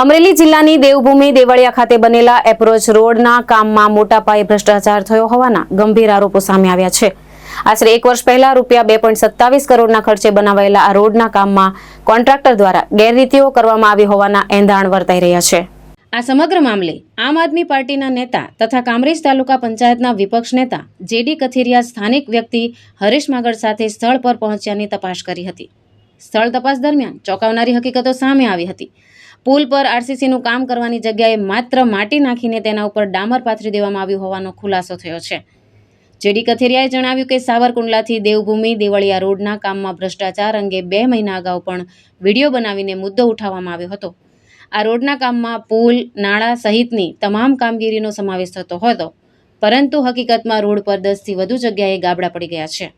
અમરેલી જિલ્લાની દેવભૂમિ દેવળિયા ખાતે બનેલા એપ્રોચ રોડના કામમાં મોટા પાયે ભ્રષ્ટાચાર થયો હોવાના ગંભીર આરોપો સામે આવ્યા છે. આશરે એક વર્ષ પહેલા રૂપિયા બે પોઈન્ટ સત્તાવીસ કરોડના ખર્ચે બનાવાયેલા આ રોડના કામમાં કોન્ટ્રાક્ટર દ્વારા ગેરરીતિઓ કરવામાં આવી હોવાના એંધાણ વર્તાઈ રહ્યા છે. આ સમગ્ર મામલે આમ આદમી પાર્ટીના નેતા તથા કામરેજ તાલુકા પંચાયતના વિપક્ષ નેતા જેડી કથિરિયા સ્થાનિક વ્યક્તિ હરીશ માગડ સાથે સ્થળ પર પહોંચ્યાની તપાસ કરી હતી. સ્થળ તપાસ દરમિયાન ચોંકાવનારી હકીકતો સામે આવી હતી. પુલ પર આરસીસીનું કામ કરવાની જગ્યાએ માત્ર માટી નાખીને તેના ઉપર ડામર પાથરી દેવામાં આવ્યું હોવાનો ખુલાસો થયો છે. જેડી કથિરિયાએ જણાવ્યું કે સાવરકુંડલાથી દેવભૂમિ દેવળિયા રોડના કામમાં ભ્રષ્ટાચાર અંગે બે મહિના અગાઉ પણ વીડિયો બનાવીને મુદ્દો ઉઠાવવામાં આવ્યો હતો. આ રોડના કામમાં પુલ, નાળા સહિતની તમામ કામગીરીનો સમાવેશ થતો હતો, પરંતુ હકીકતમાં રોડ પર દસથી વધુ જગ્યાએ ગાબડા પડી ગયા છે.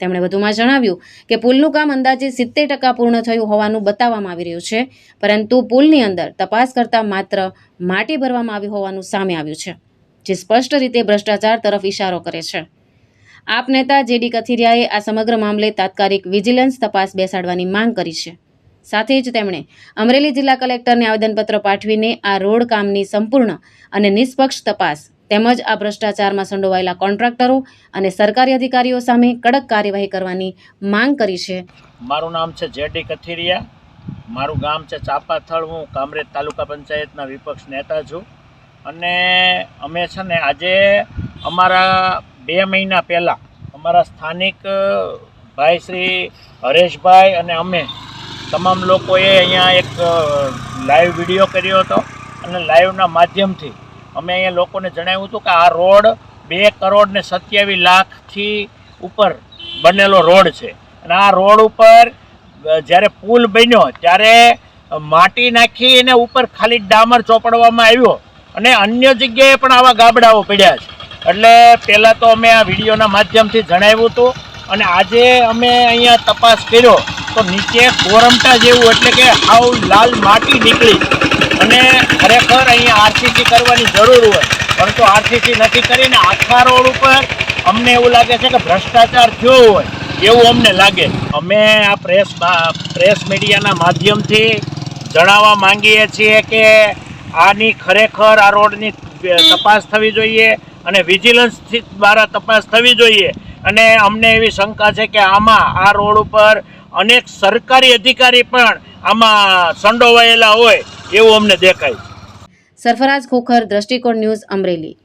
તેમણે વધુમાં જણાવ્યું કે પુલનું કામ અંદાજે સિત્તેર ટકા પૂર્ણ થયું હોવાનું બતાવવામાં આવી રહ્યું છે, પરંતુ પુલની અંદર તપાસ કરતાં માત્ર માટી ભરવામાં આવી હોવાનું સામે આવ્યું છે, જે સ્પષ્ટ રીતે ભ્રષ્ટાચાર તરફ ઇશારો કરે છે. આપ નેતા જેડી કથિરિયાએ આ સમગ્ર મામલે તાત્કાલિક વિજિલન્સ તપાસ બેસાડવાની માંગ કરી છે. સાથે જ તેમણે અમરેલી જિલ્લા કલેક્ટરને આવેદનપત્ર પાઠવીને આ રોડ કામની સંપૂર્ણ અને નિષ્પક્ષ તપાસ તેમજ આ ભ્રષ્ટાચારમાં સંડોવાયેલા કોન્ટ્રાક્ટરો અને સરકારી અધિકારીઓ સામે કડક કાર્યવાહી કરવાની માંગ કરી છે. મારું નામ છે જેડી કથિરિયા. મારું ગામ છે ચાપાથળ. હું કામરેજ તાલુકા પંચાયતના વિપક્ષ નેતા છું. અને અમે છે ને આજે અમારા બે મહિના પહેલાં અમારા સ્થાનિક ભાઈ શ્રી હરેશભાઈ અને અમે તમામ લોકોએ અહીંયા એક લાઈવ વીડિયો કર્યો હતો. અને લાઈવના માધ્યમથી અમે અહીંયા લોકોને જણાવ્યું હતું કે આ રોડ બે કરોડ ને સત્યાવીસ લાખથી ઉપર બનેલો રોડ છે. અને આ રોડ ઉપર જ્યારે પુલ બન્યો, ત્યારે માટી નાખી એને ઉપર ખાલી ડામર ચોપડવામાં આવ્યો. અને અન્ય જગ્યાએ પણ આવા ગાબડાઓ પડ્યા છે. એટલે પહેલાં તો અમે આ વિડીયોના માધ્યમથી જણાવ્યું હતું. અને આજે અમે અહીંયા તપાસ કર્યો તો નીચે ગોરમટા જેવું એટલે કે આવું લાલ માટી નીકળી. અને ખરેખર અહીંયા આરસીસી કરવાની જરૂર હોય, પરંતુ આરસીસી નથી કરીને આખા રોડ ઉપર અમને એવું લાગે છે કે ભ્રષ્ટાચાર થયો હોય, એવું અમને લાગે. અમે આ પ્રેસ પ્રેસ મીડિયાના માધ્યમથી જણાવવા માંગીએ છીએ કે આની ખરેખર આ રોડની તપાસ થવી જોઈએ અને વિજિલન્સ દ્વારા તપાસ થવી જોઈએ. અને અમને એવી શંકા છે કે આમાં આ રોડ ઉપર અનેક સરકારી અધિકારી પણ આમાં સંડોવાયેલા હોય. એવું અમને દેખાય. સરફરાજ ખોખર દ્રષ્ટિકોણ ન્યૂઝ અમરેલી.